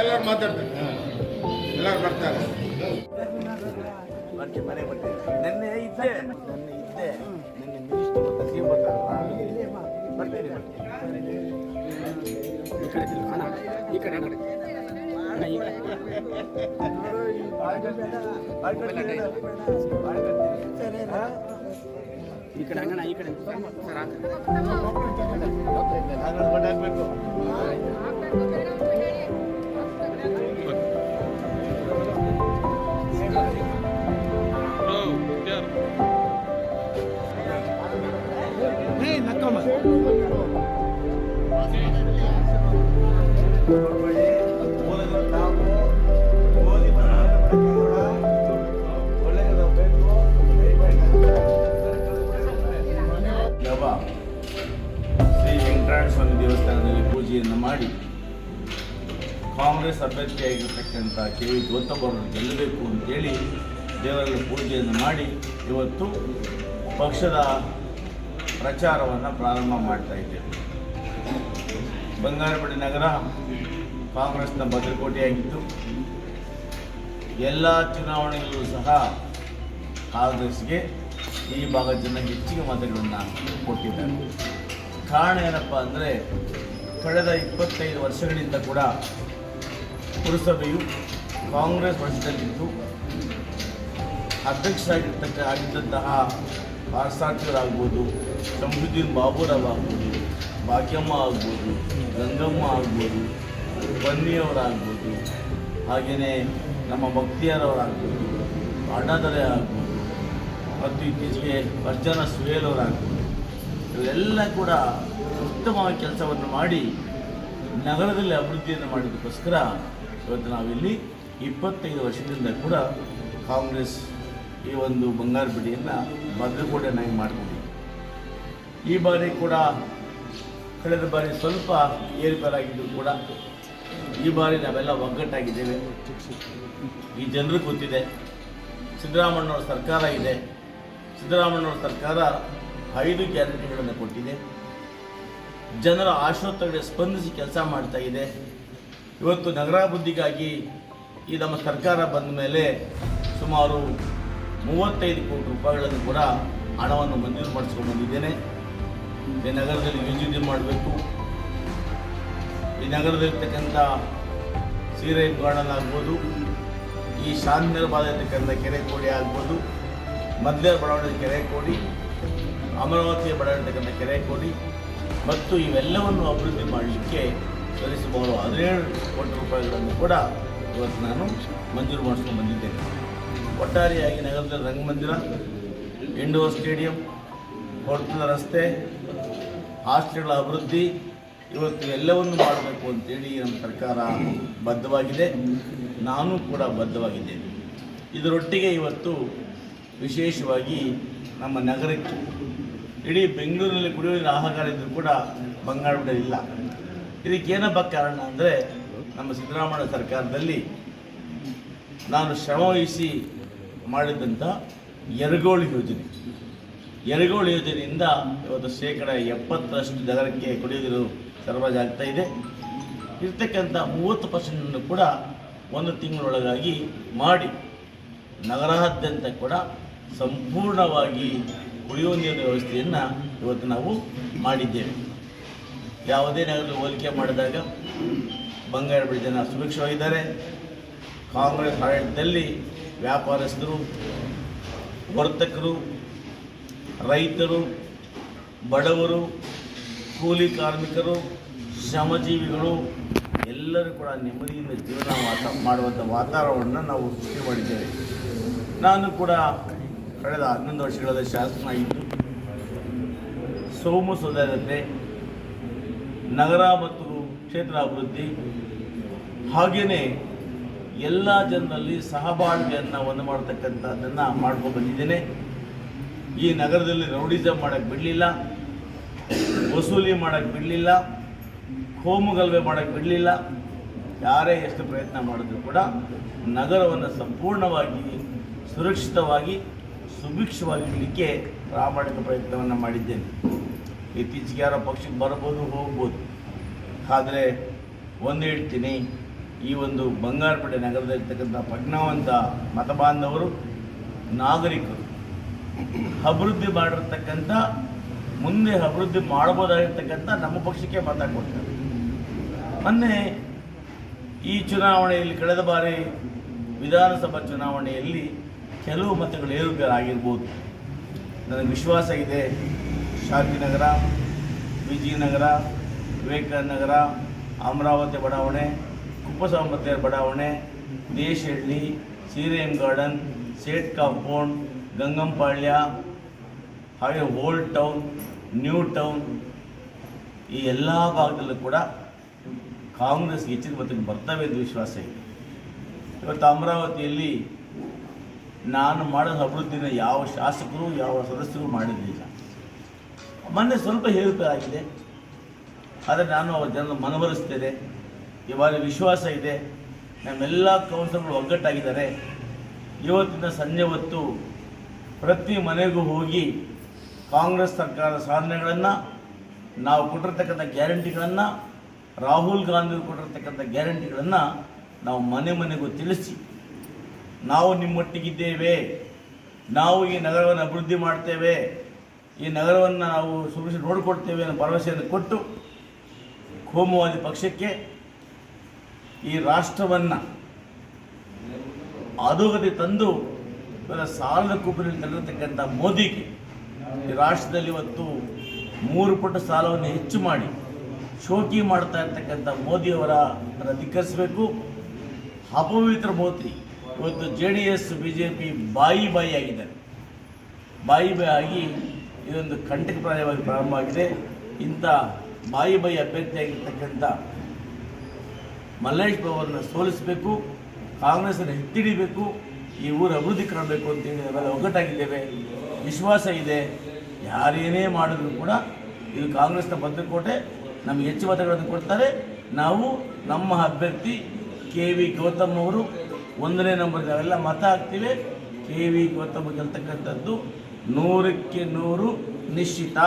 ಎಲ್ಲರೂ ಮಾತಾಡ್ತಾರೆ. ಎಲ್ಲರೂ ಬರ್ತಾರೆ. ನಿನ್ನೆ ಮನೆ ಬರ್ತೀನಿ. ನೆನ್ನೆ ಇದ್ದೆ. ನೆನ್ನೆ ಇದ್ದೆ. ನಿನ್ನೆ ಮಿನಿಸ್ಟರ್ ಮತ್ತು ಸಿ ಬರ್ತಾರೆ ಬರ್ತೀನಿ ಈ ಕಡೆ ಅಣ್ಣ ಈ ಕಡೆ ಆ ಕಡೆ. ಅಣ್ಣ ಈ ಕಡೆ. ಈ ಕಡೆ ಹಂಗಣ ಈ ಕಡೆ. ಸರ್ ಹಾಕ್ಬೇಕು. ಕಾಂಗ್ರೆಸ್ ಅಭ್ಯರ್ಥಿಯಾಗಿರ್ತಕ್ಕಂಥ ಕೆ ವಿ ಗೌತಮ್ ಅವರನ್ನು ಗೆಲ್ಲಬೇಕು ಅಂತೇಳಿ ದೇವರಲ್ಲಿ ಪೂಜೆಯನ್ನು ಮಾಡಿ ಇವತ್ತು ಪಕ್ಷದ ಪ್ರಚಾರವನ್ನು ಪ್ರಾರಂಭ ಮಾಡ್ತಾ ಇದ್ದೇವೆ. ಬಂಗಾರಪೇಟೆ ನಗರ ಕಾಂಗ್ರೆಸ್ನ ಭದ್ರಕೋಟೆಯಾಗಿತ್ತು ಎಲ್ಲ ಚುನಾವಣೆಗಳಲ್ಲೂ ಸಹ ಕಾಂಗ್ರೆಸ್ಗೆ ಈ ಭಾಗದ ಜನ ಹೆಚ್ಚಿಗೆ ಮತಗಳನ್ನು ಕೊಟ್ಟಿದ್ದಾರೆ. ಕಾರಣ ಏನಪ್ಪ ಅಂದರೆ, ಕಳೆದ ಇಪ್ಪತ್ತೈದು ವರ್ಷಗಳಿಂದ ಕೂಡ ಪುರಸಭೆಯು ಕಾಂಗ್ರೆಸ್ ವಶದಲ್ಲಿದ್ದು ಅಧ್ಯಕ್ಷರಾಗಿರ್ತಕ್ಕ, ಆಗಿದ್ದಂತಹ ಪಾರ್ಸಾರ್ಥಿಗಳಾಗ್ಬೋದು ಶಂಭುದ್ದೀನ್ ಬಾಬುರಾವ್ ಆಗ್ಬೋದು ಭಾಗ್ಯಮ್ಮ ಆಗ್ಬೋದು, ಗಂಗಮ್ಮ ಆಗ್ಬೋದು, ಬನ್ನಿಯವರಾಗ್ಬೋದು, ಹಾಗೆಯೇ ನಮ್ಮ ಭಕ್ತಿಯರವರಾಗ್ಬೋದು, ಅಣ್ಣಾದರೆ ಆಗ್ಬೋದು, ಮತ್ತು ಇತ್ತೀಚೆಗೆ ಅರ್ಜನ ಸುಹೇಲ್ ಅವರಾಗ್ಬೋದು ಇವರೆಲ್ಲ ಕೂಡ ಉತ್ತಮವಾಗಿ ಕೆಲಸವನ್ನು ಮಾಡಿ ನಗರದಲ್ಲಿ ಅಭಿವೃದ್ಧಿಯನ್ನು ಮಾಡೋದಕ್ಕೋಸ್ಕರ ಇವತ್ತು ನಾವಿಲ್ಲಿ ಇಪ್ಪತ್ತೈದು ವರ್ಷದಿಂದ ಕೂಡ ಕಾಂಗ್ರೆಸ್ ಈ ಒಂದು ಬಂಗಾರ ಬಿಡಿಯನ್ನು ಭದ್ರಕೋಟೆಯನ್ನಾಗಿ ಮಾಡಿಕೊಂಡಿದೆ. ಈ ಬಾರಿ ಕೂಡ ಕಳೆದ ಬಾರಿ ಸ್ವಲ್ಪ ಏರುಪೇರಾಗಿದ್ದು ಕೂಡ ಈ ಬಾರಿ ನಾವೆಲ್ಲ ಒಗ್ಗಟ್ಟಾಗಿದ್ದೇವೆ. ಈ ಜನರು ಗೊತ್ತಿದೆ ಸಿದ್ದರಾಮಣ್ಣವ್ರ ಸರ್ಕಾರ ಇದೆ. ಸಿದ್ದರಾಮಣ್ಣವ್ರ ಸರ್ಕಾರ ಐದು ಗ್ಯಾರಂಟಿಗಳನ್ನು ಕೊಟ್ಟಿದೆ. ಜನರ ಆಶೋತ್ತರಗಳಿಗೆ ಸ್ಪಂದಿಸಿ ಕೆಲಸ ಮಾಡ್ತಾ ಇದೆ. ಇವತ್ತು ನಗರಾಭಿವೃದ್ಧಿಗಾಗಿ ಈ ನಮ್ಮ ಸರ್ಕಾರ ಬಂದ ಮೇಲೆ ಸುಮಾರು ಮೂವತ್ತೈದು ಕೋಟಿ ರೂಪಾಯಿಗಳನ್ನು ಕೂಡ ಹಣವನ್ನು ಮಂಜೂರು ಮಾಡಿಸ್ಕೊಂಡು ಬಂದಿದ್ದೇನೆ. ಈ ನಗರದಲ್ಲಿ ವಿದ್ಯುತ್ ಮಾಡಬೇಕು. ಈ ನಗರದಲ್ಲಿರ್ತಕ್ಕಂಥ ಸೀರೆ ಗಾರ್ಡನ್ ಆಗ್ಬೋದು. ಈ ಶಾಂತಿನಿರ್ಭಾದ ಇರ್ತಕ್ಕಂಥ ಕೆರೆ ಕೋಡಿ ಆಗ್ಬೋದು. ಮಧ್ಯ ಬಡಾವಣೆ ಕೆರೆ ಕೋಡಿ ಅಮರಾವತಿಯ ಬಡಾವಣೆ ಕೆರೆ ಕೋಡಿ ಮತ್ತು ಇವೆಲ್ಲವನ್ನು ಅಭಿವೃದ್ಧಿ ಮಾಡಲಿಕ್ಕೆ ಸರಿಸುಮಾರು ಹದಿನೇಳು ಕೋಟಿ ರೂಪಾಯಿಗಳನ್ನು ಕೂಡ ಇವತ್ತು ನಾನು ಮಂಜೂರು ಮಾಡಿಸ್ಕೊಂಡು ಬಂದಿದ್ದೇನೆ. ಒಟ್ಟಾರೆಯಾಗಿ ನಗರದಲ್ಲಿ ರಂಗಮಂದಿರ, ಇಂಡೋರ್ ಸ್ಟೇಡಿಯಂ ಹೊರತನ ರಸ್ತೆ, ಹಾಸ್ಟೆಲ್ಗಳ ಅಭಿವೃದ್ಧಿ, ಇವತ್ತು ಎಲ್ಲವನ್ನು ಮಾಡಬೇಕು ಅಂತೇಳಿ ನಮ್ಮ ಸರ್ಕಾರ ಬದ್ಧವಾಗಿದೆ. ನಾನು ಕೂಡ ಬದ್ಧವಾಗಿದ್ದೇನೆ. ಇದರೊಟ್ಟಿಗೆ ಇವತ್ತು ವಿಶೇಷವಾಗಿ ನಮ್ಮ ನಗರಕ್ಕೆ, ಇಡೀ ಬೆಂಗಳೂರಿನಲ್ಲಿ ಕುಡಿಯುವ ಆಹಾರ ಇದ್ದರೂ ಕೂಡ ಬಂಗಾಳ ಇಲ್ಲ. ಇದಕ್ಕೇನಪ್ಪ ಕಾರಣ ಅಂದರೆ ನಮ್ಮ ಸಿದ್ದರಾಮಯ್ಯ ಸರ್ಕಾರದಲ್ಲಿ ನಾನು ಶ್ರಮವಹಿಸಿ ಮಾಡಿದಂಥ ಎರಗೋಳು ಯೋಜನೆ. ಎರಗೋಳು ಯೋಜನೆಯಿಂದ ಇವತ್ತು ಶೇಕಡ ಎಪ್ಪತ್ತರಷ್ಟು ಜನರಿಗೆ ಕುಡಿಯೋದಿರು ಸರಬರಾಜು ಆಗ್ತಾ ಇದೆ. ಇರ್ತಕ್ಕಂಥ ಮೂವತ್ತು ಪರ್ಸೆಂಟನ್ನು ಕೂಡ ಒಂದು ತಿಂಗಳೊಳಗಾಗಿ ಮಾಡಿ ನಗರಾದ್ಯಂತ ಕೂಡ ಸಂಪೂರ್ಣವಾಗಿ ಕುಡಿಯುವ ನೀರಿನ ವ್ಯವಸ್ಥೆಯನ್ನು ಇವತ್ತು ನಾವು ಮಾಡಿದ್ದೇವೆ. ಯಾವುದೇ ನಗರದಲ್ಲಿ ಹೋಲಿಕೆ ಮಾಡಿದಾಗ ಬಂಗಾರ ಜನ ಸುಭಿಕ್ಷವಾಗಿದ್ದಾರೆ ಕಾಂಗ್ರೆಸ್ ಆಡಳಿತದಲ್ಲಿ ವ್ಯಾಪಾರಸ್ಥರು, ವರ್ತಕರು, ರೈತರು, ಬಡವರು, ಕೂಲಿ ಕಾರ್ಮಿಕರು, ಶ್ರಮಜೀವಿಗಳು ಎಲ್ಲರೂ ಕೂಡ ನೆಮ್ಮದಿಯಿಂದ ಜೀವನ ವಾತ ಮಾಡುವಂಥ ವಾತಾವರಣವನ್ನು ನಾವು ಸೃಷ್ಟಿ ಮಾಡಿದ್ದೇವೆ. ನಾನು ಕೂಡ ಕಳೆದ ಹನ್ನೊಂದು ಶಾಸನ ಶಾಸಕನಾಗಿದ್ದು, ಸೋಮು ಸುಧಾರತೆ ನಗರ ಮತ್ತು ಕ್ಷೇತ್ರ ಅಭಿವೃದ್ಧಿ. ಹಾಗೆಯೇ ಎಲ್ಲ ಜನರಲ್ಲಿ ಸಹಬಾಳ್ವೆಯನ್ನು ಒಂದು ಮಾಡತಕ್ಕಂಥದ್ದನ್ನು ಮಾಡ್ಕೊಂಡು ಬಂದಿದ್ದೇನೆ. ಈ ನಗರದಲ್ಲಿ ರೌಡಿಸಮ್ ಮಾಡೋಕ್ಕೆ ಬಿಡಲಿಲ್ಲ, ವಸೂಲಿ ಮಾಡೋಕ್ಕೆ ಬಿಡಲಿಲ್ಲ ಹೋಮಗಲ್ವೆ ಮಾಡೋಕ್ಕೆ ಬಿಡಲಿಲ್ಲ. ಯಾರೇ ಎಷ್ಟು ಪ್ರಯತ್ನ ಮಾಡಿದ್ರು ಕೂಡ ನಗರವನ್ನು ಸಂಪೂರ್ಣವಾಗಿ ಸುರಕ್ಷಿತವಾಗಿ ಸುಭಿಕ್ಷವಾಗಿ ಇಡಲಿಕ್ಕೆ ಪ್ರಾಮಾಣಿಕ ಪ್ರಯತ್ನವನ್ನು ಮಾಡಿದ್ದೇನೆ. ಇತ್ತೀಚೆಗೆ ಯಾರೋ ಪಕ್ಷಕ್ಕೆ ಬರ್ಬೋದು, ಹೋಗ್ಬೋದು. ಆದರೆ ಒಂದು ಹೇಳ್ತೀನಿ, ಈ ಒಂದು ಬಂಗಾರಪೇಟೆ ನಗರದಲ್ಲಿರ್ತಕ್ಕಂಥ ಪ್ರಜ್ಞಾವಂತ ಮತಬಾಂಧವರು, ನಾಗರಿಕರು, ಅಭಿವೃದ್ಧಿ ಮಾಡಿರ್ತಕ್ಕಂಥ, ಮುಂದೆ ಅಭಿವೃದ್ಧಿ ಮಾಡ್ಬೋದಾಗಿರ್ತಕ್ಕಂಥ ನಮ್ಮ ಪಕ್ಷಕ್ಕೆ ಮತ ಕೊಡ್ತಾರೆ. ಮೊನ್ನೆ ಈ ಚುನಾವಣೆಯಲ್ಲಿ ಕಳೆದ ಬಾರಿ ವಿಧಾನಸಭಾ ಚುನಾವಣೆಯಲ್ಲಿ ಕೆಲವು ಮತಗಳು ಏರುಪೇರಾಗಿರ್ಬೋದು. ನನಗೆ ವಿಶ್ವಾಸ ಇದೆ ಶಾಂತಿನಗರ ವಿಜಯನಗರ ವಿವೇಕಾನಂದ ನಗರ, ಅಮರಾವತಿ ಬಡಾವಣೆ ಕುಪ್ಪಸಾಂಬತ್ತೇರ್ ಬಡಾವಣೆ, ದೇಶಹಳ್ಳಿ ಸಿರಿಎಂ ಗಾರ್ಡನ್, ಸೇಟ್ ಕಾಂಪೌಂಡ್, ಗಂಗಂಪಾಳ್ಯ, ಹಾಗೆ ಓಲ್ಡ್ ಟೌನ್, ನ್ಯೂ ಟೌನ್, ಈ ಎಲ್ಲ ಭಾಗದಲ್ಲೂ ಕೂಡ ಕಾಂಗ್ರೆಸ್ಗೆ ಹೆಚ್ಚಿನ ಮತಗಳು ಬರ್ತವೆ ಎಂದು ವಿಶ್ವಾಸ ಇದೆ. ಇವತ್ತು ಅಮರಾವತಿಯಲ್ಲಿ ನಾನು ಮಾಡಿದ ಅಭಿವೃದ್ಧಿನ ಯಾವ ಶಾಸಕರು, ಯಾವ ಸದಸ್ಯರು ಮಾಡಿರಲಿಲ್ಲ. ಮೊನ್ನೆ ಸ್ವಲ್ಪ ಏರುಪೇರಾಗಿದೆ ಆದರೆ ನಾನು ಅವರ ಜನರನ್ನು ಮನವರಿಸ್ತೇನೆ. ಇವಾಗ ವಿಶ್ವಾಸ ಇದೆ. ನಮ್ಮೆಲ್ಲ ಕೌನ್ಸಿಲರ್ಗಳು ಒಗ್ಗಟ್ಟಾಗಿದ್ದಾರೆ. ಇವತ್ತಿನ ಸಂಜೆ ಹೊತ್ತು ಪ್ರತಿ ಮನೆಗೂ ಹೋಗಿ ಕಾಂಗ್ರೆಸ್ ಸರ್ಕಾರದ ಸಾಧನೆಗಳನ್ನು, ನಾವು ಕೊಟ್ಟಿರ್ತಕ್ಕಂಥ ಗ್ಯಾರಂಟಿಗಳನ್ನು, ರಾಹುಲ್ ಗಾಂಧಿ ಕೊಟ್ಟಿರ್ತಕ್ಕಂಥ ಗ್ಯಾರಂಟಿಗಳನ್ನು ನಾವು ಮನೆ ಮನೆಗೂ ತಿಳಿಸಿ. ನಾವು ನಿಮ್ಮೊಟ್ಟಿಗಿದ್ದೇವೆ. ನಾವು ಈ ನಗರವನ್ನು ಅಭಿವೃದ್ಧಿ ಮಾಡ್ತೇವೆ. ಈ ನಗರವನ್ನು ನಾವು ಸುರಕ್ಷಿತ ನೋಡಿಕೊಡ್ತೇವೆ ಅನ್ನೋ ಭರವಸೆಯನ್ನು ಕೊಟ್ಟು ಕೋಮುವಾದಿ ಪಕ್ಷಕ್ಕೆ ಈ ರಾಷ್ಟ್ರವನ್ನು ಅಧೋಗತಿ ತಂದು ಇವರ ಸಾಲದ ಕೂಪಿನಲ್ಲಿ ತೆರಳತಕ್ಕಂಥ ಮೋದಿಗೆ ಈ ರಾಷ್ಟ್ರದಲ್ಲಿ ಇವತ್ತು ಮೂರು ಪಟ್ಟು ಸಾಲವನ್ನು ಹೆಚ್ಚು ಮಾಡಿ ಶೋಕಿ ಮಾಡ್ತಾ ಇರ್ತಕ್ಕಂಥ ಮೋದಿಯವರ ಧಿಕ್ಕರಿಸಬೇಕು. ಅಪವಿತ್ರ ಮೋದಿ ಇವತ್ತು J D S, B J P ಬಾಯಿ ಬಾಯಿ ಆಗಿದ್ದಾರೆ. ಬಾಯಿ ಬಾಯಿ ಆಗಿ ಇದೊಂದು ಕಂಟಕಪ್ರಾಯವಾಗಿ ಪ್ರಾರಂಭವಾಗಿದೆ ಇಂಥ ಬಾಯಿ ಬಾಯಿ ಅಭ್ಯರ್ಥಿಯಾಗಿರ್ತಕ್ಕಂಥ ಮಲ್ಲೇಶ್ ಅವರನ್ನು ಸೋಲಿಸಬೇಕು ಕಾಂಗ್ರೆಸ್ಸನ್ನು ಎತ್ತಿಡಿಬೇಕು, ಈ ಊರು ಅಭಿವೃದ್ಧಿ ಕಾಣಬೇಕು ಅಂತೇಳಿ ನಾವೆಲ್ಲ ಒಗ್ಗಟ್ಟಾಗಿದ್ದೇವೆ. ವಿಶ್ವಾಸ ಇದೆ. ಯಾರೇನೇ ಮಾಡಿದ್ರು ಕೂಡ ಇದು ಕಾಂಗ್ರೆಸ್ನ ಭದ್ರಕೋಟೆ ನಮಗೆ ಹೆಚ್ಚು ಮತಗಳನ್ನು ಕೊಡ್ತಾರೆ. ನಾವು ನಮ್ಮ ಅಭ್ಯರ್ಥಿ ಕೆ ವಿ ಗೌತಮ್ ಅವರು ಒಂದನೇ ನಂಬರ್ ಅವೆಲ್ಲ ಮತ ಹಾಕ್ತೀವಿ. ಕೆ ವಿ ಗೌತಮ್ ಗೆಲ್ತಕ್ಕಂಥದ್ದು ನೂರಕ್ಕೆ ನೂರು ನಿಶ್ಚಿತ.